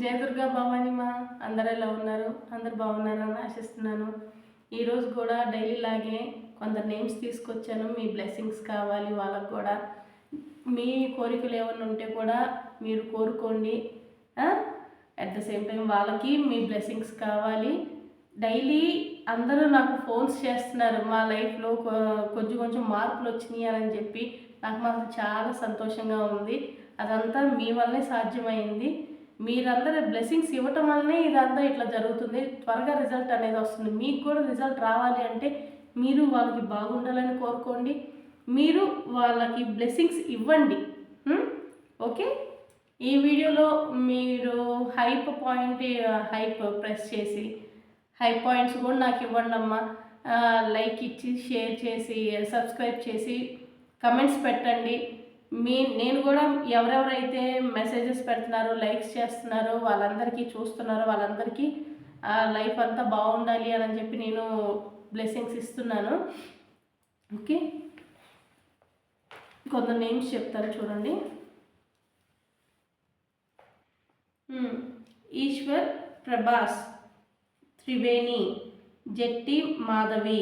జయదుర్గా భవాని మా అందరు ఎలా ఉన్నారు? అందరు బాగున్నారని ఆశిస్తున్నాను. ఈరోజు కూడా డైలీ లాగే కొందరు నేమ్స్ తీసుకొచ్చాను. మీ బ్లెస్సింగ్స్ కావాలి వాళ్ళకు కూడా. మీ కోరికలు ఏమైనా ఉంటే కూడా మీరు కోరుకోండి. అట్ ద సేమ్ టైం వాళ్ళకి మీ బ్లెస్సింగ్స్ కావాలి. డైలీ అందరూ నాకు ఫోన్స్ చేస్తున్నారు. మా లైఫ్లో కొంచెం కొంచెం మార్పులు వచ్చినాయి అని చెప్పి నాకు మాకు చాలా సంతోషంగా ఉంది. అదంతా మీ వల్లనే సాధ్యమైంది. మీరందరూ బ్లెస్సింగ్స్ ఇవ్వటం వల్లనే ఇదంతా ఇట్లా జరుగుతుంది. త్వరగా రిజల్ట్ అనేది వస్తుంది. మీకు కూడా రిజల్ట్ రావాలి అంటే మీరు వాళ్ళకి బాగుండాలని కోరుకోండి. మీరు వాళ్ళకి బ్లెస్సింగ్స్ ఇవ్వండి. ఓకే? ఈ వీడియోలో మీరు హైప్ పాయింట్ హైప్ ప్రెస్ చేసి హై పాయింట్స్ కూడా నాకు ఇవ్వండి అమ్మా. లైక్ ఇచ్చి షేర్ చేసి సబ్స్క్రైబ్ చేసి కమెంట్స్ పెట్టండి. మీ నేను కూడా ఎవరెవరైతే మెసేజెస్ పెడుతున్నారో లైక్స్ చేస్తున్నారో వాళ్ళందరికీ చూస్తున్నారో వాళ్ళందరికీ లైఫ్ అంతా బాగుండాలి అని చెప్పి నేను బ్లెస్సింగ్స్ ఇస్తున్నాను. ఓకే? కొంత నేమ్స్ చెప్తాను చూడండి. Eshwar Prabhas Triveni Jatti Madhavi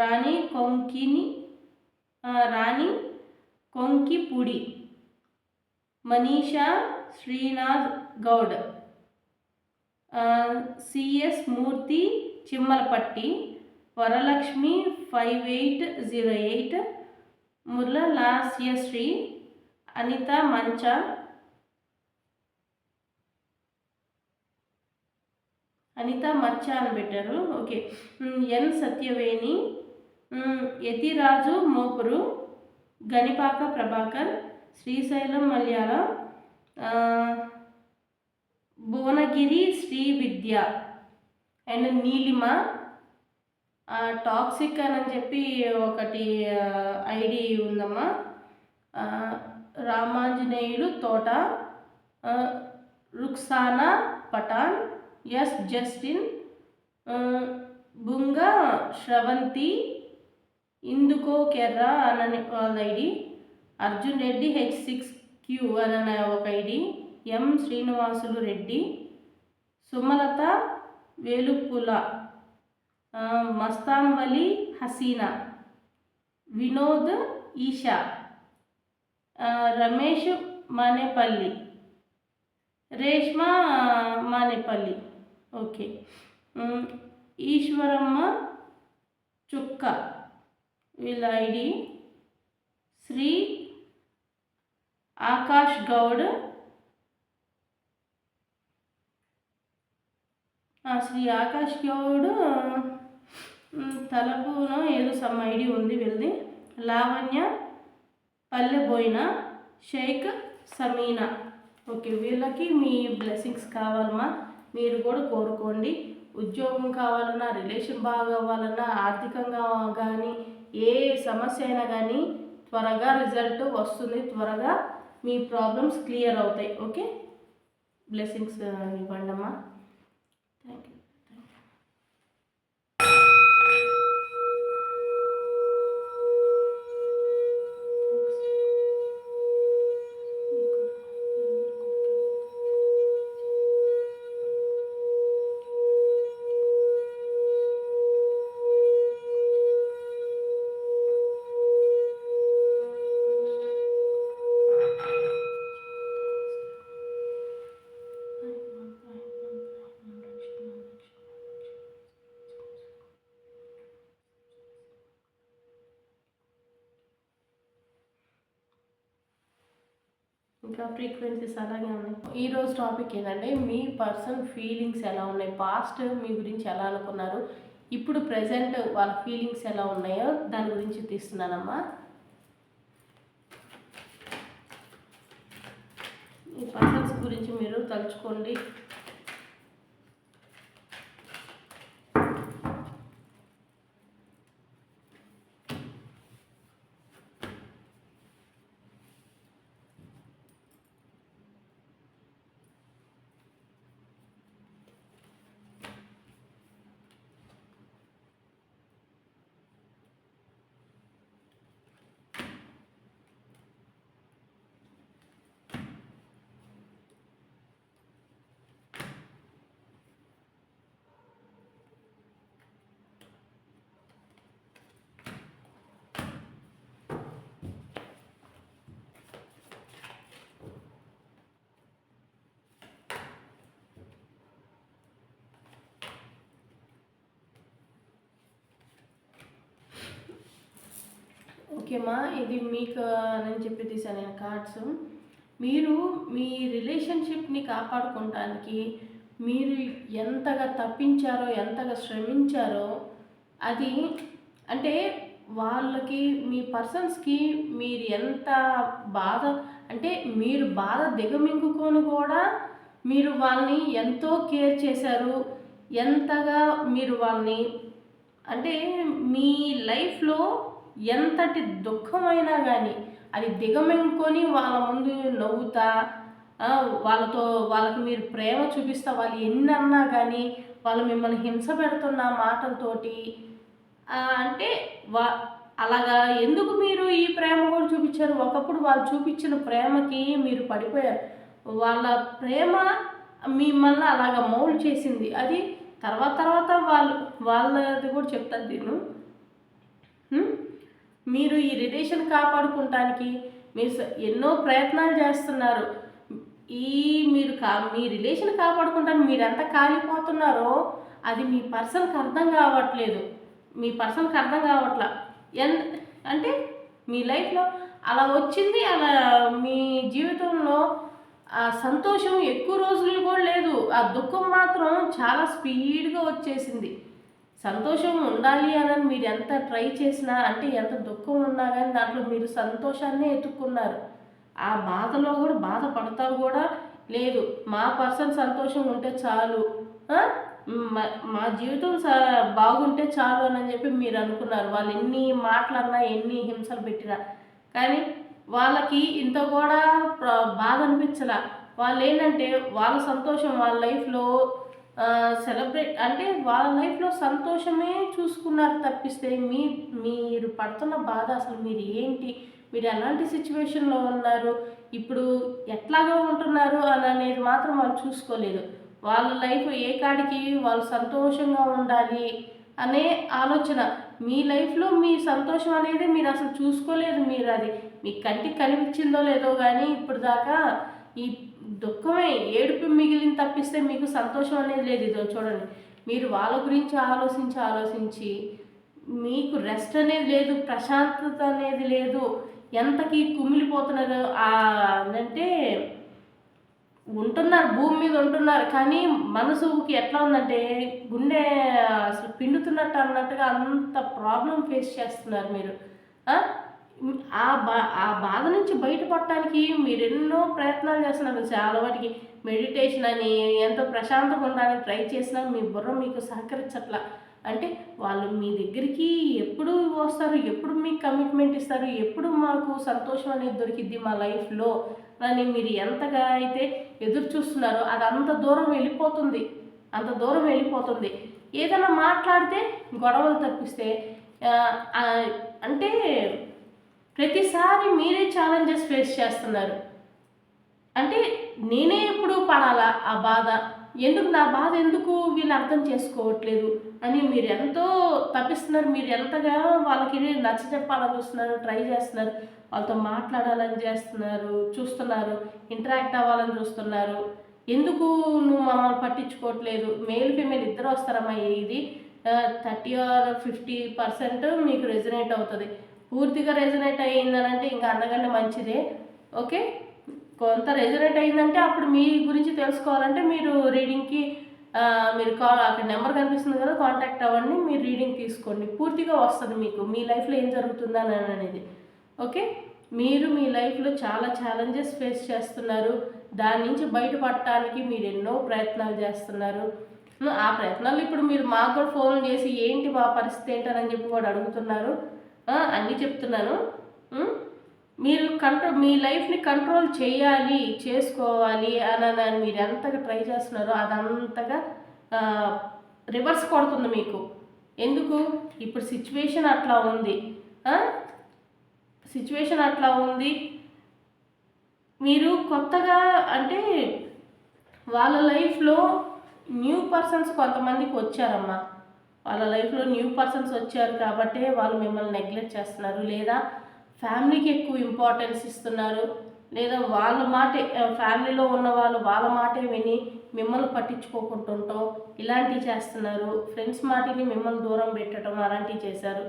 Rani Konkini Rani Konkipudi Manisha Srinath Goud CS Murthy Chimmalapatti Varalakshmi five eight zero eight Murla Lasyasri Anitha Mancha Anitha Maccha అని పెట్టారు. Okay. N Satyaveni Yathiraju Mopuru Ganipaka Prabhakar Srisailam Malyala Bhuvanagiri Sri Vidya. And Neelima toxic అని చెప్పి ఒకటి ID ఉందమ్మా. Ramanjaneyulu Thota Ruksana Pathan S Justin Bunga Sravanthi ఇందుకో కెర్రా అనని వాళ్ళ ID Arjun Reddy H six Q అని ఒక ID M Srinivasulu Reddy Sumalatha Velupula Mastanbali Haseena Vinod Esha Ramesh Manepalli Reshma Manepalli. Okay. Eshwaramma Chukka. వీళ్ళ ఐడి శ్రీ ఆకాష్ గౌడ్. శ్రీ ఆకాష్ గౌడ్ తలపున ఏదో సమ్ ఐడి ఉంది వీళ్ళది. లావణ్య పల్లెబోయిన షేక్ సమీనా. ఓకే వీళ్ళకి మీ బ్లెస్సింగ్స్ కావాలమ్మా. మీరు కూడా కోరుకోండి. ఉద్యోగం కావాలన్నా రిలేషన్ బాగా అవ్వాలన్నా ఆర్థికంగా కానీ ఏ సమస్య అయినా కానీ త్వరగా రిజల్ట్ వస్తుంది. త్వరగా మీ ప్రాబ్లమ్స్ క్లియర్ అవుతాయి. ఓకే? బ్లెస్సింగ్స్ ఇవ్వండి అమ్మా థ్యాంక్ యూ ఫ్రీక్వెన్సీస్ అలాగే ఉన్నాయి. ఈరోజు టాపిక్ ఏంటంటే మీ పర్సన్ ఫీలింగ్స్ ఎలా ఉన్నాయి? పాస్ట్ మీ గురించి ఎలా అనుకున్నారు? ఇప్పుడు ప్రజెంట్ వాళ్ళ ఫీలింగ్స్ ఎలా ఉన్నాయో దాని గురించి తీస్తున్నానమ్మా. ఈ పర్సన్స్ గురించి మీరు తలుచుకోండి. ముఖ్యమా? ఇది మీకు అని చెప్పి తీసాను నేను కార్డ్స్ మీరు మీ రిలేషన్షిప్ని కాపాడుకోవటానికి మీరు ఎంతగా తప్పించారో ఎంతగా శ్రమించారో అది అంటే వాళ్ళకి మీ పర్సన్స్కి మీరు ఎంత బాధ అంటే మీరు బాధ దిగమింగుకొని కూడా మీరు వాళ్ళని ఎంతో కేర్ చేశారు ఎంతగా మీరు వాళ్ళని అంటే మీ లైఫ్లో ఎంతటి దుఃఖమైనా కానీ అది దిగమింగుకొని వాళ్ళ ముందు నవ్వుతా వాళ్ళతో వాళ్ళకి మీరు ప్రేమ చూపిస్తా వాళ్ళు ఎన్ని అన్నా కానీ వాళ్ళు మిమ్మల్ని హింస పెడుతున్న మాటలతోటి అంటే వా అలాగా ఎందుకు మీరు ఈ ప్రేమ కూడా చూపించారు? ఒకప్పుడు వాళ్ళు చూపించిన ప్రేమకి మీరు పడిపోయారు. వాళ్ళ ప్రేమ మిమ్మల్ని అలాగా మౌల్డ్ చేసింది. అది తర్వాత తర్వాత వాళ్ళు వాళ్ళది కూడా చెప్తారు నేను. మీరు ఈ రిలేషన్ కాపాడుకుంటానికి మీరు ఎన్నో ప్రయత్నాలు చేస్తున్నారు. ఈ మీరు కా మీ రిలేషన్ కాపాడుకుంటానికి మీరు ఎంత కాలిపోతున్నారో అది మీ పర్సన్కి అర్థం కావట్లేదు. మీ పర్సన్కి అర్థం కావట్లా. ఎన్ అంటే మీ లైఫ్లో అలా వచ్చింది అలా మీ జీవితంలో ఆ సంతోషం ఎక్కువ రోజులు కూడా లేదు. ఆ దుఃఖం మాత్రం చాలా స్పీడ్గా వచ్చేసింది. సంతోషం ఉండాలి అని మీరు ఎంత ట్రై చేసినా అంటే ఎంత దుఃఖం ఉన్నా కానీ దాంట్లో మీరు సంతోషాన్ని ఎత్తుక్కున్నారు. ఆ బాధలో కూడా బాధపడతా కూడా. లేదు మా పర్సన్ సంతోషం ఉంటే చాలు. మా- జీవితం బాగుంటే చాలు అని చెప్పి మీరు అనుకున్నారు. వాళ్ళు ఎన్ని మాటలన్నా ఎన్ని హింసలు పెట్టినా. కానీ వాళ్ళకి ఇంత కూడా బాధ అనిపించలా. వాళ్ళు ఏంటంటే వాళ్ళ సంతోషం వాళ్ళ లైఫ్లో సెలబ్రేట్ అంటే వాళ్ళ లైఫ్లో సంతోషమే చూసుకున్నారు తప్పిస్తే మీ మీరు పడుతున్న బాధ అసలు మీరు ఏంటి? మీరు ఎలాంటి సిచ్యువేషన్లో ఉన్నారు? ఇప్పుడు ఎట్లాగా ఉంటున్నారు అని అనేది మాత్రం వాళ్ళు చూసుకోలేదు. వాళ్ళ లైఫ్ ఏ కాడికి వాళ్ళు సంతోషంగా ఉండాలి అనే ఆలోచన. మీ లైఫ్లో మీ సంతోషం అనేది మీరు అసలు చూసుకోలేదు మీరు అది. మీ కంటికి కనిపించిందో లేదో కానీ ఇప్పుడు దాకా ఈ దుఃఖమే ఏడుపు మిగిలిన తప్పిస్తే మీకు సంతోషం అనేది లేదు. ఇదో చూడండి. మీరు వాళ్ళ గురించి ఆలోచించి ఆలోచించి మీకు రెస్ట్ అనేది లేదు ప్రశాంతత అనేది లేదు. ఎంతకి కుమిలిపోతున్నారు? అంటే ఉంటున్నారు భూమి మీద ఉంటున్నారు. కానీ మనసుకి ఎట్లా ఉందంటే గుండె అసలు పిండుతున్నట్టు అన్నట్టుగా అంత ప్రాబ్లం ఫేస్ చేస్తున్నారు మీరు. ఆ? బా ఆ బాధ నుంచి బయటపడటానికి మీరు ఎన్నో ప్రయత్నాలు చేస్తున్నారు. చాలా వాటికి మెడిటేషన్ అని ఎంతో ప్రశాంతంగా ఉండాలని ట్రై చేసినా మీ బుర్ర మీకు సహకరించట్లా. అంటే వాళ్ళు మీ దగ్గరికి ఎప్పుడు వస్తారు ఎప్పుడు మీకు కమిట్మెంట్ ఇస్తారు ఎప్పుడు మాకు సంతోషం అనేది దొరికిద్ది మా లైఫ్లో అని మీరు ఎంతగా అయితే ఎదురు చూస్తున్నారో అది అంత దూరం వెళ్ళిపోతుంది. అంత దూరం వెళ్ళిపోతుంది. ఏదైనా మాట్లాడితే గొడవలు తప్పిస్తే అంటే ప్రతిసారి మీరే ఛాలెంజెస్ ఫేస్ చేస్తున్నారు. అంటే నేనే ఎప్పుడు పడాలా ఆ బాధ? ఎందుకు నా బాధ ఎందుకు వీళ్ళు అర్థం చేసుకోవట్లేదు? అని మీరు ఎంతో తప్పిస్తున్నారు. మీరు ఎంతగా వాళ్ళకి నచ్చ చెప్పాలని చూస్తున్నారు ట్రై చేస్తున్నారు. వాళ్ళతో మాట్లాడాలని చేస్తున్నారు చూస్తున్నారు ఇంటరాక్ట్ అవ్వాలని చూస్తున్నారు. ఎందుకు నువ్వు మమ్మల్ని పట్టించుకోవట్లేదు? మేల్ ఫీమేల్ ఇద్దరు వస్తారమ్మా ఇది థర్టీ ఆర్ ఫిఫ్టీ పర్సెంట్ మీకు రెజినేట్ అవుతుంది. పూర్తిగా రెజనేట్ అయ్యిందనంటే ఇంకా అంతకంటే మంచిదే. ఓకే? కొంత రెజనేట్ అయిందంటే అప్పుడు మీ గురించి తెలుసుకోవాలంటే మీరు రీడింగ్కి మీరు కా అక్కడ నెంబర్ కనిపిస్తుంది కదా కాంటాక్ట్ అవ్వండి మీరు రీడింగ్ తీసుకోండి. పూర్తిగా వస్తుంది మీకు. మీ లైఫ్లో ఏం జరుగుతుందని అనేది. ఓకే? మీరు మీ లైఫ్లో చాలా ఛాలెంజెస్ ఫేస్ చేస్తున్నారు. దాని నుంచి బయటపడటానికి మీరు ఎన్నో ప్రయత్నాలు చేస్తున్నారు. ఆ ప్రయత్నాలు ఇప్పుడు మీరు మాకు కూడా ఫోన్ చేసి ఏంటి మా పరిస్థితి ఏంటని చెప్పి కూడా అడుగుతున్నారు. అన్నీ చెప్తున్నాను. మీరు కంట్రోల్ మీ లైఫ్ని కంట్రోల్ చేయాలి చేసుకోవాలి అని అని మీరు ఎంతగా ట్రై చేస్తున్నారో అదంతగా రివర్స్ కొడుతుంది మీకు. ఎందుకు? ఇప్పుడు సిచ్యువేషన్ అట్లా ఉంది. సిచ్యువేషన్ అట్లా ఉంది. మీరు కొత్తగా అంటే వాళ్ళ లైఫ్లో న్యూ పర్సన్స్ కొంతమందికి వచ్చారమ్మా. వాళ్ళ లైఫ్లో న్యూ పర్సన్స్ వచ్చారు కాబట్టి వాళ్ళు మిమ్మల్ని నెగ్లెక్ట్ చేస్తున్నారు లేదా ఫ్యామిలీకి ఎక్కువ ఇంపార్టెన్స్ ఇస్తున్నారు లేదా వాళ్ళ మాటే ఫ్యామిలీలో ఉన్న వాళ్ళు వాళ్ళ మాటే విని మిమ్మల్ని పట్టించుకోకుంటుంటాం ఇలాంటివి చేస్తున్నారు. ఫ్రెండ్స్ మాటని మిమ్మల్ని దూరం పెట్టడం అలాంటివి చేశారు.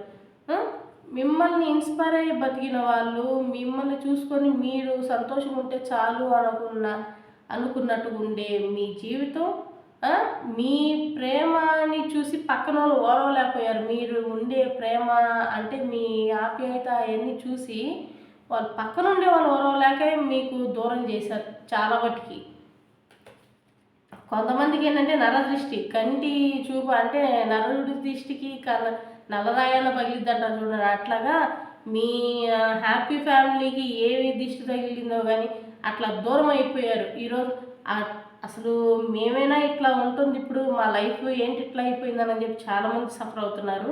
మిమ్మల్ని ఇన్స్పైర్ అయ్యి బతికిన వాళ్ళు మిమ్మల్ని చూసుకొని మీరు సంతోషం ఉంటే చాలు అనుకున్న అనుకున్నట్టుగా ఉండే మీ జీవితం మీ ప్రేమని చూసి పక్కన వాళ్ళు ఓరవలేకపోయారు మీరు ఉండే ప్రేమ అంటే మీ ఆప్యాయత అవన్నీ చూసి వాళ్ళు పక్కన ఉండే వాళ్ళు ఓరవలేక మీకు దూరం చేశారు చాలా మటుకి. కొంతమందికి ఏంటంటే నరదృష్టి కంటి చూపు అంటే నరుడి దృష్టికి కన నల్లరాయన పగిలిద్దంటారు చూడండి. అట్లాగా మీ హ్యాపీ ఫ్యామిలీకి ఏవి దిష్టి తగిలిందో కానీ అట్లా దూరం అయిపోయారు. ఈరోజు అసలు మేమైనా ఇట్లా ఉంటుంది ఇప్పుడు మా లైఫ్ ఏంటి ఇట్లా అయిపోయిందని చెప్పి చాలామంది సఫర్ అవుతున్నారు.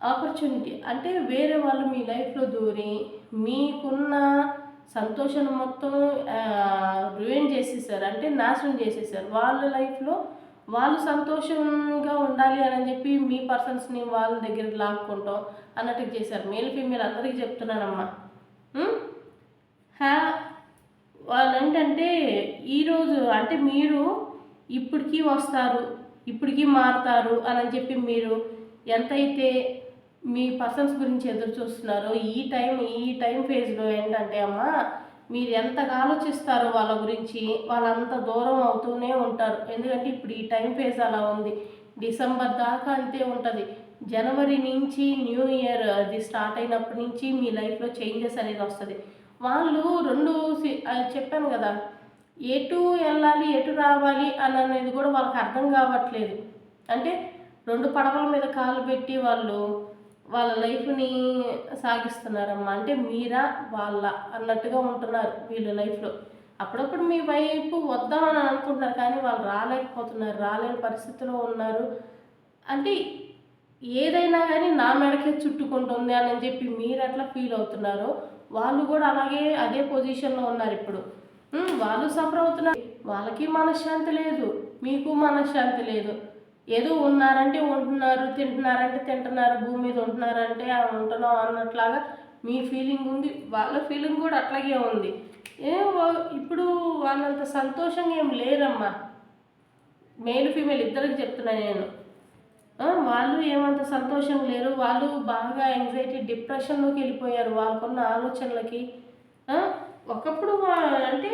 ఆపర్చునిటీ అంటే వేరే వాళ్ళు మీ లైఫ్లో దూరి మీకున్న సంతోషం మొత్తం రుయిన్ చేసేసారు. అంటే నాశనం చేసేసారు. వాళ్ళ లైఫ్లో వాళ్ళు సంతోషంగా ఉండాలి అని చెప్పి మీ పర్సన్స్ని వాళ్ళ దగ్గర లాక్కుంటాం అన్నట్టు చేశారు. మేల్ ఫీమేల్ అందరికీ చెప్తున్నానమ్మా. హ్యా వాళ్ళు ఏంటంటే ఈరోజు అంటే మీరు ఇప్పటికీ వస్తారు ఇప్పటికీ మారుతారు అని చెప్పి మీరు ఎంతైతే మీ పర్సన్స్ గురించి ఎదురు చూస్తున్నారో ఈ టైం ఈ టైం ఫేజ్లో ఏంటంటే అమ్మ మీరు ఎంతగా ఆలోచిస్తారో వాళ్ళ గురించి వాళ్ళంత దూరం అవుతూనే ఉంటారు. ఎందుకంటే ఇప్పుడు ఈ టైం ఫేజ్ అలా ఉంది. డిసెంబర్ దాకా అంతే ఉంటుంది. జనవరి నుంచి న్యూ ఇయర్ అది స్టార్ట్ అయినప్పటి నుంచి మీ లైఫ్లో చేంజెస్ అనేది వస్తుంది. వాళ్ళు రెండు సి- అది చెప్పాను కదా ఎటు వెళ్ళాలి ఎటు రావాలి అని అనేది కూడా వాళ్ళకి అర్థం కావట్లేదు. అంటే రెండు పడవల మీద కాలు పెట్టి వాళ్ళు వాళ్ళ లైఫ్ని సాగిస్తున్నారమ్మా. అంటే మీరా వాళ్ళ అన్నట్టుగా ఉంటున్నారు వీళ్ళ లైఫ్లో. అప్పుడప్పుడు మీ వైపు వద్దామని అనుకుంటున్నారు కానీ వాళ్ళు రాలేకపోతున్నారు రాలేని పరిస్థితిలో ఉన్నారు. అంటే ఏదైనా కానీ నా మెడకే చుట్టుకుంటుంది అని చెప్పి మీరు అట్లా ఫీల్ అవుతున్నారు వాళ్ళు కూడా అలాగే అదే పొజిషన్లో ఉన్నారు ఇప్పుడు. వాళ్ళు సఫర్ అవుతున్నారు. వాళ్ళకి మనశ్శాంతి లేదు. మీకు మనశ్శాంతి లేదు. ఏదో ఉన్నారంటే ఉంటున్నారు తింటున్నారంటే తింటున్నారు భూమి మీద ఉంటున్నారంటే ఉంటున్నాం అన్నట్లాగా మీ ఫీలింగ్ ఉంది. వాళ్ళ ఫీలింగ్ కూడా అట్లాగే ఉంది. ఏ ఇప్పుడు వాళ్ళంత సంతోషంగా ఏం లేరమ్మా. మేలు ఫీమేల్ ఇద్దరికి చెప్తున్నా నేను. వాళ్ళు ఏమంత సంతోషం లేరు. వాళ్ళు బాగా యాంగ్జైటీ డిప్రెషన్లోకి వెళ్ళిపోయారు వాళ్ళకున్న ఆలోచనలకి. ఒకప్పుడు అంటే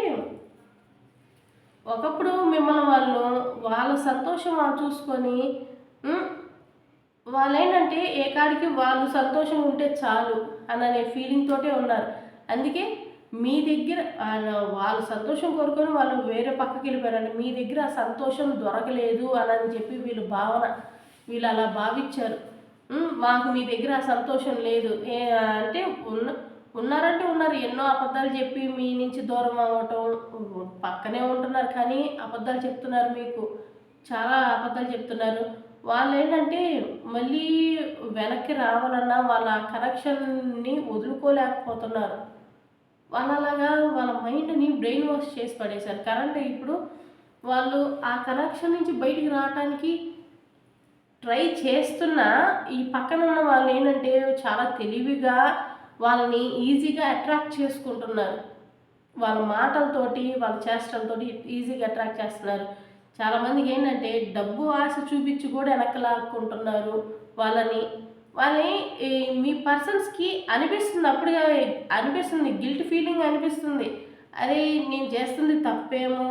ఒకప్పుడు మిమ్మల్ని వాళ్ళు వాళ్ళ సంతోషం వాళ్ళు చూసుకొని వాళ్ళేంటంటే ఏ కాడికి వాళ్ళు సంతోషం ఉంటే చాలు అని అనే ఫీలింగ్ తోటే ఉన్నారు. అందుకే మీ దగ్గర వాళ్ళు సంతోషం కోరుకొని వాళ్ళు వేరే పక్కకి వెళ్ళిపోయారండి మీ దగ్గర ఆ సంతోషం దొరకలేదు అని అని చెప్పి వీళ్ళు భావన వీళ్ళు అలా భావించారు. మాకు మీ దగ్గర సంతోషం లేదు. ఏ అంటే ఉన్న ఉన్నారంటే ఉన్నారు. ఎన్నో అబద్ధాలు చెప్పి మీ నుంచి దూరం అవ్వటం పక్కనే ఉంటున్నారు. కానీ అబద్ధాలు చెప్తున్నారు మీకు. చాలా అబద్ధాలు చెప్తున్నారు. వాళ్ళు ఏంటంటే మళ్ళీ వెనక్కి రావాలన్నా వాళ్ళ కనెక్షన్ని వదులుకోలేకపోతున్నారు. వాళ్ళు అలాగా వాళ్ళ మైండ్ని బ్రెయిన్ వాష్ చేసి పడేశారు. కరెంట్ ఇప్పుడు వాళ్ళు ఆ కనెక్షన్ నుంచి బయటికి రావడానికి ట్రై చేస్తున్నా ఈ పక్కన ఉన్న వాళ్ళు ఏంటంటే చాలా తెలివిగా వాళ్ళని ఈజీగా అట్రాక్ట్ చేసుకుంటున్నారు. వాళ్ళ మాటలతోటి వాళ్ళ చేష్టలతోటి ఈజీగా అట్రాక్ట్ చేస్తున్నారు. చాలామందికి ఏంటంటే డబ్బు ఆశ చూపించి కూడా వెనకలాక్కుంటున్నారు. వాళ్ళని వాళ్ళని మీ పర్సన్స్కి అనిపిస్తుంది అప్పుడుగా అనిపిస్తుంది గిల్ట్ ఫీలింగ్ అనిపిస్తుంది. అరే నేను చేస్తుంది తప్పేమో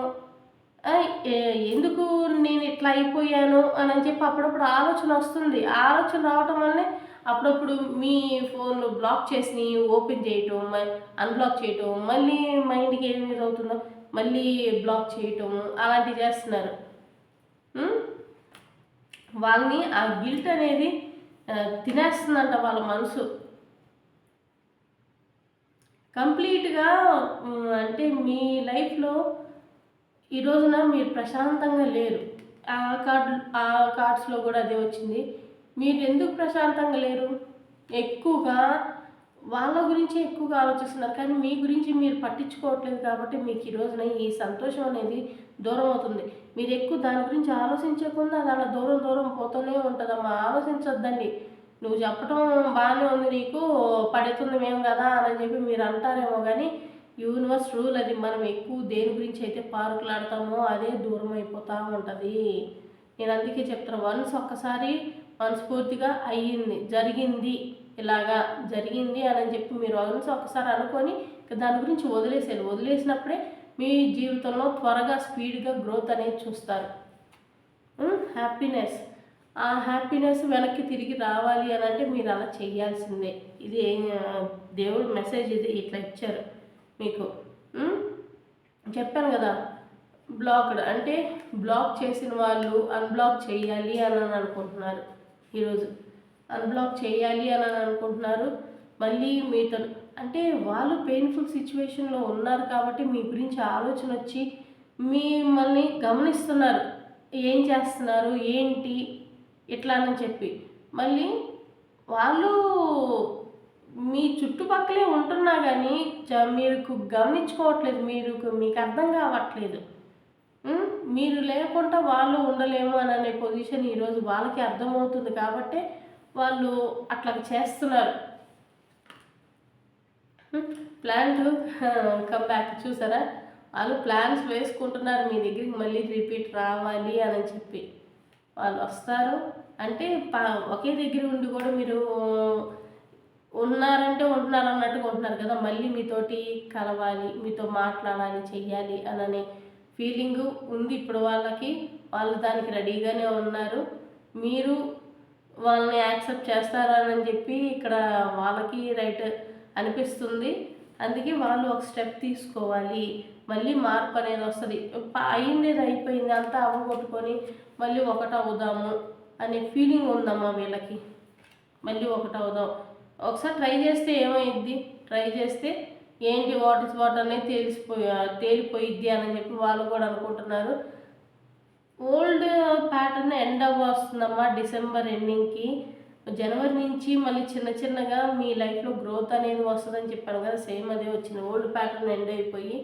ఎందుకు నేను ఇట్లా అయిపోయాను అని అని చెప్పి అప్పుడప్పుడు ఆలోచన వస్తుంది. ఆలోచన రావటం వల్లనే అప్పుడప్పుడు మీ ఫోన్ బ్లాక్ చేసి ఓపెన్ చేయటం అన్బ్లాక్ చేయటం మళ్ళీ మైండ్కి ఏమి అవుతుందో మళ్ళీ బ్లాక్ చేయటం అలాంటివి చేస్తున్నారు. వాళ్ళని ఆ గిల్ట్ అనేది తినేస్తుందంట వాళ్ళ మనసు. కంప్లీట్గా అంటే మీ లైఫ్లో ఈ రోజున మీరు ప్రశాంతంగా లేరు. ఆ కార్డు ఆ కార్డ్స్లో కూడా అదే వచ్చింది. మీరు ఎందుకు ప్రశాంతంగా లేరు? ఎక్కువగా వాళ్ళ గురించి ఎక్కువగా ఆలోచిస్తున్నారు. కానీ మీ గురించి మీరు పట్టించుకోవట్లేదు కాబట్టి మీకు ఈ రోజున ఈ సంతోషం అనేది దూరం అవుతుంది. మీరు ఎక్కువ దాని గురించి ఆలోచించకుండా అది అలా దూరం దూరం పోతూనే ఉంటుందమ్మా. ఆలోచించొద్దండి. నువ్వు చెప్పటం బాగానే ఉంది నీకు పడుతుంది మేము కదా అని చెప్పి మీరు అంటారేమో కానీ యూనివర్స్ రూల్ అది మనం ఎక్కువ దేని గురించి అయితే పార్కులాడతామో అదే దూరం అయిపోతూ ఉంటుంది. నేను అందుకే చెప్తాను వన్స్ ఒక్కసారి మనస్ఫూర్తిగా అయ్యింది జరిగింది ఇలాగా జరిగింది అని చెప్పి మీరు వన్స్ ఒకసారి అనుకొని దాని గురించి వదిలేసేయాలి. వదిలేసినప్పుడే మీ జీవితంలో త్వరగా స్పీడ్గా గ్రోత్ అనేది చూస్తారు. హ్యాపీనెస్ ఆ హ్యాపీనెస్ వెనక్కి తిరిగి రావాలి అని అంటే మీరు అలా చేయాల్సిందే. ఇది దేవుడు మెసేజ్ ఇది ఇట్లా ఇచ్చారు. మీకు చెప్పాను కదా బ్లాక్డ్ అంటే బ్లాక్ చేసిన వాళ్ళు అన్బ్లాక్ చేయాలి అని అని అనుకుంటున్నారు ఈరోజు. అన్బ్లాక్ చేయాలి అని అని అనుకుంటున్నారు. మళ్ళీ మీతో అంటే వాళ్ళు పెయిన్ఫుల్ సిచ్యువేషన్లో ఉన్నారు కాబట్టి మీ గురించి ఆలోచన వచ్చి మిమ్మల్ని గమనిస్తున్నారు. ఏం చేస్తున్నారు? ఏంటి? ఇట్లా అని చెప్పి. మళ్ళీ వాళ్ళు మీ చుట్టుపక్కలే ఉంటున్నా కానీ జ- మీరు గమనించుకోవట్లేదు మీరు మీకు అర్థం కావట్లేదు. మీరు లేకుండా వాళ్ళు ఉండలేము అని అనే పొజిషన్ ఈరోజు వాళ్ళకి అర్థమవుతుంది కాబట్టి వాళ్ళు అట్లా చేస్తున్నారు. ప్లాంట్ కమ్ బ్యాక్ చూసారా? వాళ్ళు ప్లాన్స్ వేసుకుంటున్నారు మీ దగ్గరికి మళ్ళీ రిపీట్ రావాలి అని చెప్పి. వాళ్ళు వస్తారు. అంటే ఒకే దగ్గర ఉండి కూడా మీరు ఉన్నారంటే ఉంటున్నారు అన్నట్టుగా ఉంటున్నారు కదా. మళ్ళీ మీతోటి కలవాలి మీతో మాట్లాడాలి చెయ్యాలి అననే ఫీలింగ్ ఉంది ఇప్పుడు వాళ్ళకి. వాళ్ళు దానికి రెడీగానే ఉన్నారు. మీరు వాళ్ళని యాక్సెప్ట్ చేస్తారని చెప్పి ఇక్కడ వాళ్ళకి రైట్ అనిపిస్తుంది. అందుకే వాళ్ళు ఒక స్టెప్ తీసుకోవాలి. మళ్ళీ మార్పు అనేది వస్తుంది. అయింది అయిపోయింది. అంతా అవ్వగొట్టుకొని మళ్ళీ ఒకటవుదాము అనే ఫీలింగ్ ఉందమ్మా వీళ్ళకి. మళ్ళీ ఒకటవుదాం. ఒకసారి ట్రై చేస్తే ఏమైద్ది ట్రై చేస్తే ఏంటి వాట్ ఇస్ వాట్ అనేది తెలిసిపోయి తేలిపోయిద్ది అని చెప్పి వాళ్ళు కూడా అనుకుంటున్నారు. ఓల్డ్ ప్యాటర్న్ ఎండ్ అవ్వ వస్తుందమ్మా డిసెంబర్ ఎండింగ్కి. జనవరి నుంచి మళ్ళీ చిన్న చిన్నగా మీ లైఫ్లో గ్రోత్ అనేది వస్తుందని చెప్పాను కదా సేమ్ అదే వచ్చింది. ఓల్డ్ ప్యాటర్న్ ఎండ్ అయిపోయి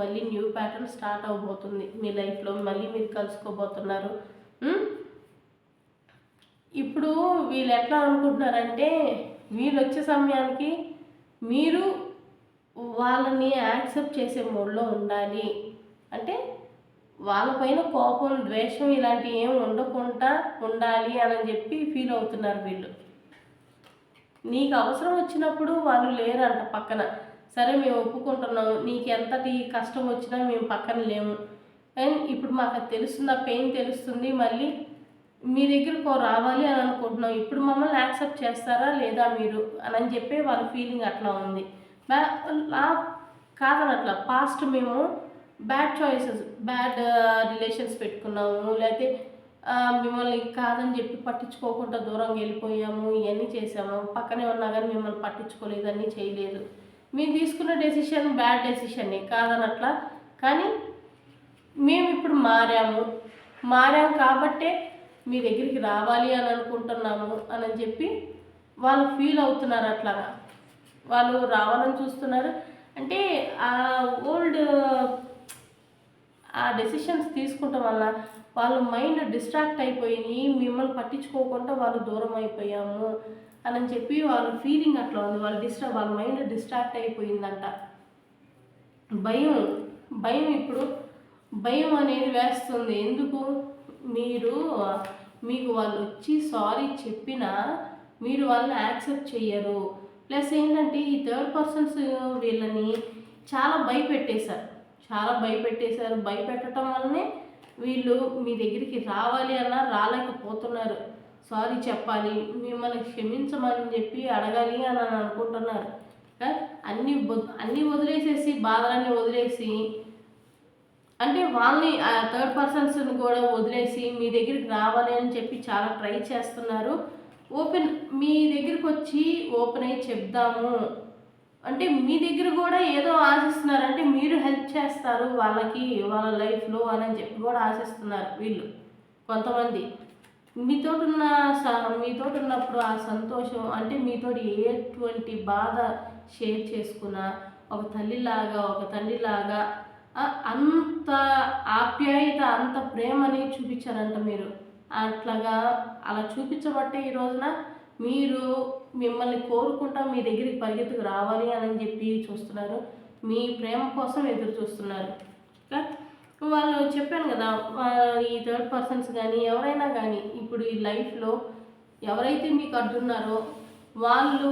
మళ్ళీ న్యూ ప్యాటర్న్ స్టార్ట్ అవబోతుంది మీ లైఫ్లో మళ్ళీ మీరు కలుసుకోబోతున్నారు. ఇప్పుడు వీళ్ళు ఎట్లా అనుకుంటున్నారంటే వీళ్ళు వచ్చే సమయానికి మీరు వాళ్ళని యాక్సెప్ట్ చేసే మూడ్లో ఉండాలి. అంటే వాళ్ళపైన కోపం ద్వేషం ఇలాంటివి ఏమి ఉండకుండా ఉండాలి అని చెప్పి ఫీల్ అవుతున్నారు వీళ్ళు. నీకు అవసరం వచ్చినప్పుడు వాళ్ళు లేరంట పక్కన. సరే మేము ఒప్పుకుంటున్నాము నీకు ఎంతటి కష్టం వచ్చినా మేము పక్కన లేము. అండ్ ఇప్పుడు మాకు తెలుస్తుంది? ఆ పెయిన్ తెలుస్తుంది. మళ్ళీ మీ దగ్గరకు రావాలి అని అనుకుంటున్నాం ఇప్పుడు మమ్మల్ని యాక్సెప్ట్ చేస్తారా లేదా మీరు? అని అని చెప్పి వాళ్ళ ఫీలింగ్ అట్లా ఉంది. బ్యా అట్లా కాదనట్లా. పాస్ట్ మేము బ్యాడ్ చాయిసెస్ బ్యాడ్ రిలేషన్స్ పెట్టుకున్నాము. లేకపోతే మిమ్మల్ని కాదని చెప్పి పట్టించుకోకుండా దూరంగా వెళ్ళిపోయాము ఇవన్నీ చేసాము పక్కనే ఉన్నా కానీ మిమ్మల్ని పట్టించుకోలేదు అన్నీ చేయలేదు. మీరు తీసుకున్న డెసిషన్ బ్యాడ్ డెసిషనే కాదనట్లా. కానీ మేము ఇప్పుడు మారాము. మారాము కాబట్టే మీ దగ్గరికి రావాలి అని అనుకుంటున్నాము అని చెప్పి వాళ్ళు ఫీల్ అవుతున్నారు అట్లాగా. వాళ్ళు రావాలని చూస్తున్నారు. అంటే ఆ ఓల్డ్ ఆ డెసిషన్స్ తీసుకుంటాం వల్ల వాళ్ళ మైండ్ డిస్ట్రాక్ట్ అయిపోయి మిమ్మల్ని పట్టించుకోకుండా వాళ్ళు దూరం అయిపోయాము అని చెప్పి వాళ్ళ ఫీలింగ్ అట్లా ఉంది. వాళ్ళ డిస్ట్రా వాళ్ళ మైండ్ డిస్ట్రాక్ట్ అయిపోయిందంట. భయం భయం ఇప్పుడు. భయం అనేది వేస్తుంది. ఎందుకు? మీరు మీకు వాళ్ళు వచ్చి సారీ చెప్పినా మీరు వాళ్ళని యాక్సెప్ట్ చేయరు ప్లస్ ఏంటంటే ఈ థర్డ్ పర్సన్స్ వీళ్ళని చాలా భయపెట్టేశారు. చాలా భయపెట్టేశారు. భయపెట్టడం వల్లనే వీళ్ళు మీ దగ్గరికి రావాలి అన్నా రాలేకపోతున్నారు. సారీ చెప్పాలి మిమ్మల్ని క్షమించమని చెప్పి అడగాలి అని అనుకుంటున్నారు. అన్నీ అన్ని అన్నీ వదిలేసేసి బాధలన్నీ వదిలేసి అంటే వాళ్ళని థర్డ్ పర్సన్స్ని కూడా వదిలేసి మీ దగ్గరికి రావాలి అని చెప్పి చాలా ట్రై చేస్తున్నారు. ఓపెన్ మీ దగ్గరికి వచ్చి ఓపెన్ అయ్యి చెప్దాము. అంటే మీ దగ్గర కూడా ఏదో ఆశిస్తున్నారు. అంటే మీరు హెల్ప్ చేస్తారు వాళ్ళకి వాళ్ళ లైఫ్లో అని చెప్పి కూడా ఆశిస్తున్నారు వీళ్ళు కొంతమంది. మీతోటి ఉన్న స- మీతోటి ఉన్నప్పుడు ఆ సంతోషం అంటే మీతోటి ఎటువంటి బాధ షేర్ చేసుకున్నా ఒక తల్లిలాగా ఒక తండ్రిలాగా అంత ఆప్యాయత అంత ప్రేమని చూపించారంట మీరు. అట్లాగా అలా చూపించబట్టే ఈ రోజున మీరు మిమ్మల్ని కోరుకుంటా మీ దగ్గరికి పరిగెత్తుకు రావాలి అని చెప్పి చూస్తున్నారు. మీ ప్రేమ కోసం ఎదురు చూస్తున్నారు. వాళ్ళు చెప్పాను కదా ఈ థర్డ్ పర్సన్స్ కానీ ఎవరైనా కానీ ఇప్పుడు ఈ లైఫ్లో ఎవరైతే మీకు అడ్డున్నారో వాళ్ళు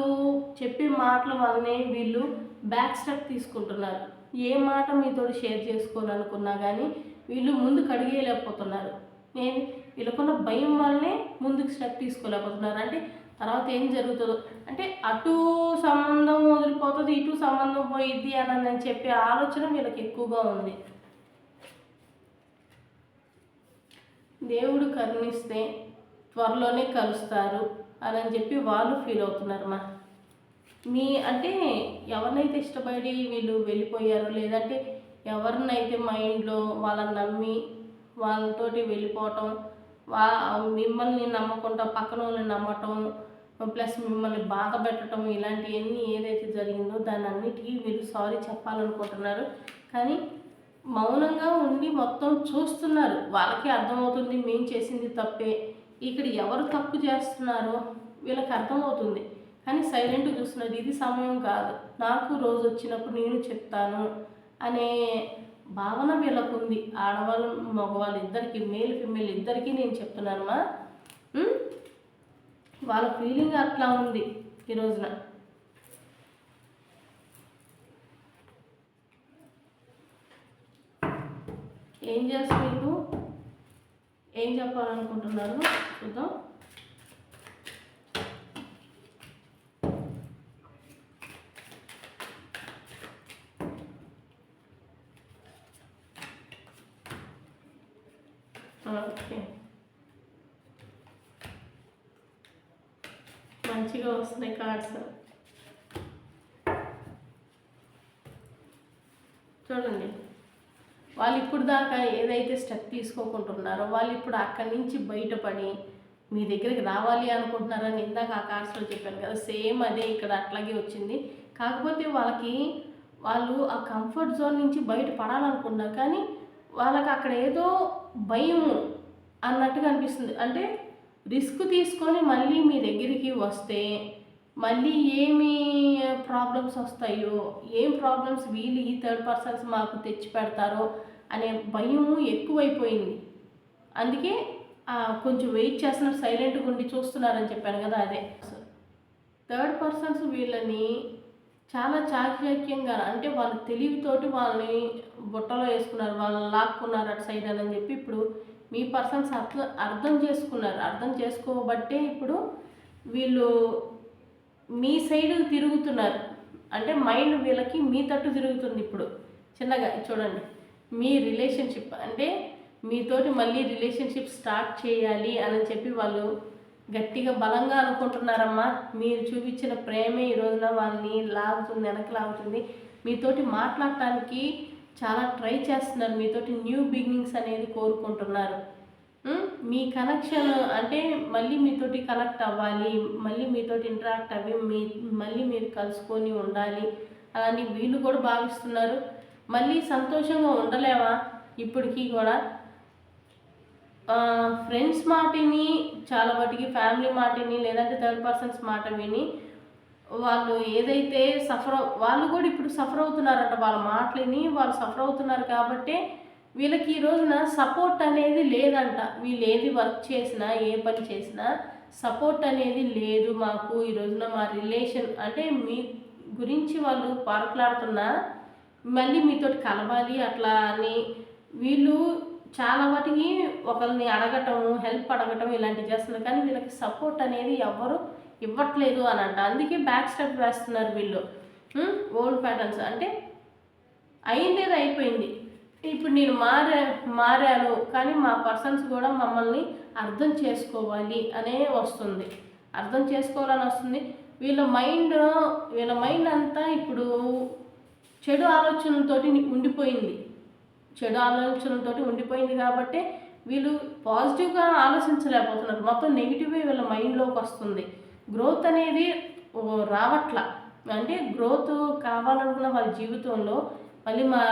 చెప్పే మాటల వల్లనే వీళ్ళు బ్యాక్ స్టెప్ తీసుకుంటున్నారు. ఏ మాట మీతో షేర్ చేసుకోవాలనుకున్నా కానీ వీళ్ళు ముందుకు అడిగేయలేకపోతున్నారు. నేను వీళ్ళకున్న భయం వల్లనే ముందుకు స్టెప్ తీసుకోలేకపోతున్నారు. అంటే తర్వాత ఏం జరుగుతుందో అంటే అటు సంబంధం వదిలిపోతుంది ఇటు సంబంధం పోయిద్ది అని అని చెప్పే ఆలోచన వీళ్ళకి ఎక్కువగా ఉంది. దేవుడు కరుణిస్తే త్వరలోనే కలుస్తారు అని అని చెప్పి వాళ్ళు ఫీల్ అవుతున్నారు మా మీ అంటే ఎవరినైతే ఇష్టపడి వీళ్ళు వెళ్ళిపోయారో లేదంటే ఎవరినైతే మైండ్లో వాళ్ళని నమ్మి వాళ్ళతోటి వెళ్ళిపోవటం వా మిమ్మల్ని నమ్మకుండా పక్కన వాళ్ళని నమ్మటం ప్లస్ మిమ్మల్ని బాధ పెట్టడం ఇలాంటివన్నీ ఏదైతే జరిగిందో దాని అన్నిటికీ వీళ్ళు సారీ చెప్పాలనుకుంటున్నారు. కానీ మౌనంగా ఉండి మొత్తం చూస్తున్నారు. వాళ్ళకి అర్థమవుతుంది మేము చేసింది తప్పే. ఇక్కడ ఎవరు తప్పు చేస్తున్నారో వీళ్ళకి అర్థమవుతుంది. కానీ సైలెంట్గా చూస్తున్నది. ఇది సమయం కాదు. నాకు రోజు వచ్చినప్పుడు నేను చెప్తాను అనే భావన వీళ్ళకుంది ఆడవాళ్ళు మగవాళ్ళు ఇద్దరికి మేల్ ఫిమేల్ ఇద్దరికీ నేను చెప్తున్నానమ్మా వాళ్ళ ఫీలింగ్ అట్లా ఉంది ఈ రోజున. ఏం చేస్తా మీకు ఏం చెప్పాలనుకుంటున్నారు? చూద్దాం. ఓకే. మంచిగా వస్తున్నాయి కార్డ్స్. చూడండి. వాళ్ళు ఇప్పుడు దాకా ఏదైతే స్టెప్ తీసుకోకుంటున్నారో వాళ్ళు ఇప్పుడు అక్కడి నుంచి బయటపడి మీ దగ్గరికి రావాలి అనుకుంటున్నారని ఇందాక ఆ కార్డ్స్లో చెప్పాను కదా సేమ్ అదే ఇక్కడ అట్లాగే వచ్చింది. కాకపోతే వాళ్ళకి వాళ్ళు ఆ కంఫర్ట్ జోన్ నుంచి బయట పడాలనుకున్నారు కానీ వాళ్ళకి అక్కడ ఏదో భయం అన్నట్టుగా అనిపిస్తుంది. అంటే రిస్క్ తీసుకొని మళ్ళీ మీ దగ్గరికి వస్తే మళ్ళీ ఏమి ప్రాబ్లమ్స్ వస్తాయో ఏం ప్రాబ్లమ్స్ వీళ్ళు ఈ థర్డ్ పర్సన్స్ మాకు తెచ్చి పెడతారో అనే భయం ఎక్కువైపోయింది. అందుకే కొంచెం వెయిట్ చేస్తున్నారు సైలెంట్గా ఉండి చూస్తున్నారని చెప్పాను కదా అదే. థర్డ్ పర్సన్స్ వీళ్ళని చాలా చాకచక్యంగా అంటే వాళ్ళ తెలివితోటి వాళ్ళని బుట్టలో వేసుకున్నారు వాళ్ళని లాక్కున్నారు అటు సైడ్ అని చెప్పి ఇప్పుడు మీ పర్సన్స్ అర్థం అర్థం చేసుకున్నారు. అర్థం చేసుకోబట్టే ఇప్పుడు వీళ్ళు మీ సైడ్ తిరుగుతున్నారు. అంటే మైండ్ వీళ్ళకి మీ తట్టు తిరుగుతుంది ఇప్పుడు. చిన్నగా చూడండి. మీ రిలేషన్షిప్ అంటే మీతోటి మళ్ళీ రిలేషన్షిప్ స్టార్ట్ చేయాలి అని చెప్పి వాళ్ళు గట్టిగా బలంగా అనుకుంటున్నారమ్మా. మీరు చూపించిన ప్రేమే ఈ రోజున వాళ్ళని లాగుతుంది వెనక్కి లాగుతుంది. మీతోటి మాట్లాడటానికి చాలా ట్రై చేస్తున్నారు మీతోటి న్యూ బిగినింగ్స్ అనేది కోరుకుంటున్నారు. మీ కనెక్షన్ అంటే మళ్ళీ మీతోటి కనెక్ట్ అవ్వాలి మళ్ళీ మీతోటి ఇంటరాక్ట్ అవ్వి మీ మళ్ళీ మీరు కలుసుకొని ఉండాలి అని వీళ్ళు కూడా భావిస్తున్నారు. మళ్ళీ సంతోషంగా ఉండలేవా? ఇప్పటికీ కూడా. ఫ్రెండ్స్ మాటని చాలా వాటికి ఫ్యామిలీ మాటని లేదంటే థర్డ్ పర్సన్స్ మాట విని వాళ్ళు ఏదైతే సఫర్ వాళ్ళు కూడా ఇప్పుడు సఫర్ అవుతున్నారంట వాళ్ళ మాటలని వాళ్ళు సఫర్ అవుతున్నారు కాబట్టి వీళ్ళకి ఈ రోజున సపోర్ట్ అనేది లేదంట. వీళ్ళు ఏది వర్క్ చేసినా ఏ పని చేసినా సపోర్ట్ అనేది లేదు మాకు ఈ రోజున మా రిలేషన్. అంటే మీ గురించి వాళ్ళు పార్కులాడుతున్నా మళ్ళీ మీతోటి కలవాలి అట్లా అని వీళ్ళు చాలా వాటికి ఒకరిని అడగటం హెల్ప్ అడగటం ఇలాంటివి చేస్తున్నారు. కానీ వీళ్ళకి సపోర్ట్ అనేది ఎవరు ఇవ్వట్లేదు అని అంట. అందుకే బ్యాక్ స్టెప్ వేస్తున్నారు వీళ్ళు. ఓల్డ్ ప్యాటర్న్స్ అంటే అయిందేది అయిపోయింది. ఇప్పుడు నేను మారా మారాను కానీ మా పర్సన్స్ కూడా మమ్మల్ని అర్థం చేసుకోవాలి అనే వస్తుంది. అర్థం చేసుకోవాలని వస్తుంది. వీళ్ళ మైండ్ వీళ్ళ మైండ్ అంతా ఇప్పుడు చెడు ఆలోచనలతో ఉండిపోయింది. చెడు ఆలోచనలతో ఉండిపోయింది కాబట్టి వీళ్ళు పాజిటివ్గా ఆలోచించలేకపోతున్నారు. మొత్తం నెగిటివే వీళ్ళ మైండ్లోకి వస్తుంది. గ్రోత్ అనేది రావట్ల. అంటే గ్రోత్ కావాలనుకున్న వాళ్ళ జీవితంలో మళ్ళీ మా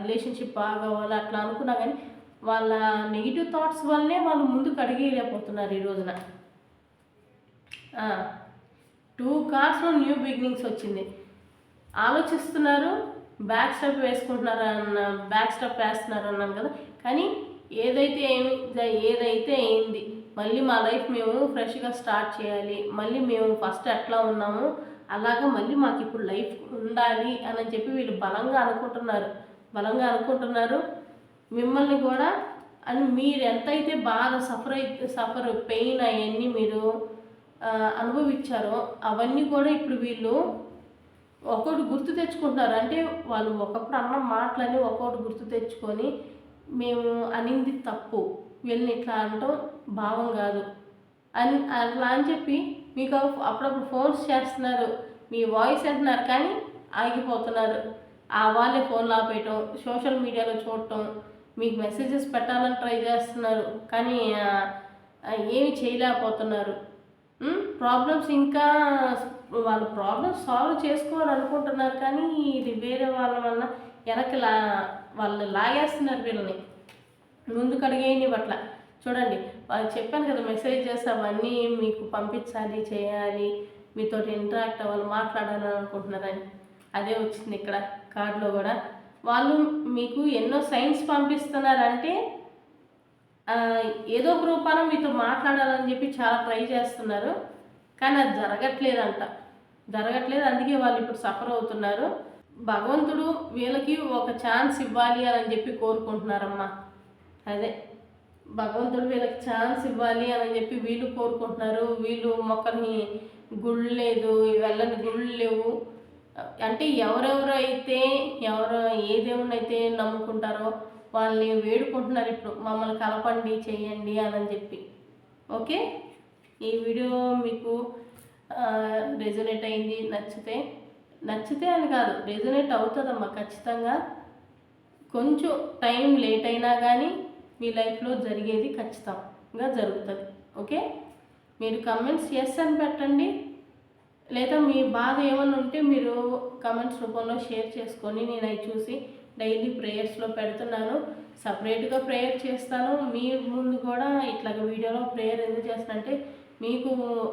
రిలేషన్షిప్ బాగా అవ్వాలి అట్లా అనుకున్నా కానీ వాళ్ళ నెగిటివ్ థాట్స్ వల్లనే వాళ్ళు ముందుకు అడిగేయలేకపోతున్నారు ఈ రోజున. టూ కార్స్లో న్యూ బిగినింగ్స్ వచ్చింది. ఆలోచిస్తున్నారు బ్యాక్ స్టెప్ వేసుకుంటున్నారు అన్న బ్యాక్ స్టెప్ వేస్తున్నారు అన్నాను కదా. కానీ ఏదైతే ఏమి ఏదైతే అయింది మళ్ళీ మా లైఫ్ మేము ఫ్రెష్గా స్టార్ట్ చేయాలి. మళ్ళీ మేము ఫస్ట్ ఎట్లా ఉన్నాము? అలాగా మళ్ళీ మాకు ఇప్పుడు లైఫ్ ఉండాలి అని చెప్పి వీళ్ళు బలంగా అనుకుంటున్నారు. బలంగా అనుకుంటున్నారు. మిమ్మల్ని కూడా అని మీరు ఎంతైతే బాధ సఫర్ అయితే సఫర్ పెయిన్ అవన్నీ మీరు అనుభవించారో అవన్నీ కూడా ఇప్పుడు వీళ్ళు ఒక్కొక్కటి గుర్తు తెచ్చుకుంటున్నారు. అంటే వాళ్ళు ఒకప్పుడు అన్న మాటలని ఒక్కొక్కటి గుర్తు తెచ్చుకొని మేము అనింది తప్పు. వీళ్ళని ఇట్లా అనటం భావం కాదు. అని అట్లా అని చెప్పి మీకు అప్పుడప్పుడు ఫోన్స్ చేస్తున్నారు. మీ వాయిస్ అంటున్నారు కానీ ఆగిపోతున్నారు. ఆ వాళ్ళే ఫోన్లు ఆపేయటం సోషల్ మీడియాలో చూడటం మీకు మెసేజెస్ పెట్టాలని ట్రై చేస్తున్నారు. కానీ ఏమి చేయలేకపోతున్నారు. ప్రాబ్లమ్స్ ఇంకా వాళ్ళ ప్రాబ్లమ్స్ సాల్వ్ చేసుకోవాలనుకుంటున్నారు కానీ ఇది వేరే వాళ్ళ వల్ల వెనక్కి లా వాళ్ళు లాగేస్తున్నారు వీళ్ళని. ముందు కడిగేయని పట్ల చూడండి వాళ్ళు చెప్పాను కదా మెసేజెస్ అవన్నీ మీకు పంపించాలి చేయాలి మీతో ఇంటరాక్ట్ అవ్వాలి మాట్లాడాలని అనుకుంటున్నారని. అదే వచ్చింది ఇక్కడ కార్డులో కూడా. వాళ్ళు మీకు ఎన్నో సైన్స్ పంపిస్తున్నారంటే ఏదో ఒక రూపాన మీతో మాట్లాడాలని చెప్పి చాలా ట్రై చేస్తున్నారు. కానీ అది జరగట్లేదంట. జరగట్లేదు అందుకే వాళ్ళు ఇప్పుడు సఫర్ అవుతున్నారు. భగవంతుడు వీళ్ళకి ఒక ఛాన్స్ ఇవ్వాలి అని చెప్పి కోరుకుంటున్నారమ్మా. అదే భగవంతుడు వీళ్ళకి ఛాన్స్ ఇవ్వాలి అని చెప్పి వీళ్ళు కోరుకుంటున్నారు. వీళ్ళు మొక్కని గుళ్ళు లేదు వెళ్ళని గుళ్ళు లేవు. అంటే ఎవరెవరు అయితే ఎవరు ఏ దేవుణ్ణి అయితే నమ్ముకుంటారో వాళ్ళని వేడుకుంటున్నారు ఇప్పుడు. మమ్మల్ని కలపండి చేయండి అని చెప్పి. ఓకే? ఈ వీడియో మీకు రెజొనేట్ అయింది నచ్చితే నచ్చితే అని కాదు రెజొనేట్ అవుతుందమ్మా ఖచ్చితంగా. కొంచెం టైం లేట్ అయినా కానీ మీ లైఫ్లో జరిగేది ఖచ్చితంగా జరుగుతుంది. ఓకే? మీరు కమెంట్స్ ఎస్ అని పెట్టండి. లేదా మీ బాధ ఏమైనా ఉంటే మీరు కమెంట్స్ రూపంలో షేర్ చేసుకొని నేను అవి చూసి డైలీ ప్రేయర్స్లో పెడుతున్నాను. సపరేట్గా ప్రేయర్ చేస్తాను. మీ ముందు కూడా ఇట్లాగ వీడియోలో ప్రేయర్ ఎందుకు చేస్తానంటే మీకు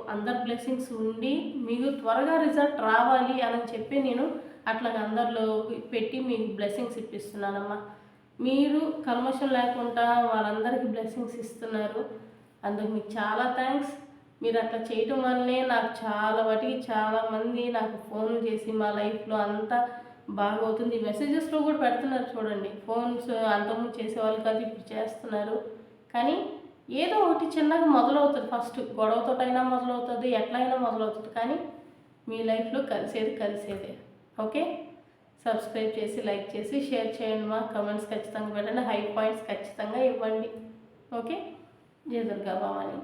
అందరు బ్లెస్సింగ్స్ ఉండి మీకు త్వరగా రిజల్ట్ రావాలి అని చెప్పి నేను అట్లాగ అందరిలో పెట్టి మీకు బ్లెస్సింగ్స్ ఇప్పిస్తున్నానమ్మా. మీరు కల్మషం లేకుండా వాళ్ళందరికీ బ్లెస్సింగ్స్ ఇస్తున్నారు. అందుకు మీకు చాలా థ్యాంక్స్. మీరు అట్లా చేయటం వల్లనే నాకు చాలా వాటికి చాలామంది నాకు ఫోన్ చేసి మా లైఫ్లో అంతా బాగవుతుంది. మెసేజెస్లో కూడా పెడుతున్నారు చూడండి. ఫోన్స్ అంతకుముందు చేసేవాళ్ళు కాదు ఇప్పుడు చేస్తున్నారు. కానీ ఏదో ఒకటి చిన్నగా మొదలవుతుంది. ఫస్ట్ గొడవతోటైనా మొదలవుతుంది ఎట్లయినా మొదలవుతుంది. కానీ మీ లైఫ్లో కలిసేది కలిసేదే. ఓకే? సబ్స్క్రైబ్ చేసి లైక్ చేసి షేర్ చేయండి మా కమెంట్స్ ఖచ్చితంగా పెట్టండి. హై పాయింట్స్ ఖచ్చితంగా ఇవ్వండి. ఓకే జయ దుర్గా భవాని.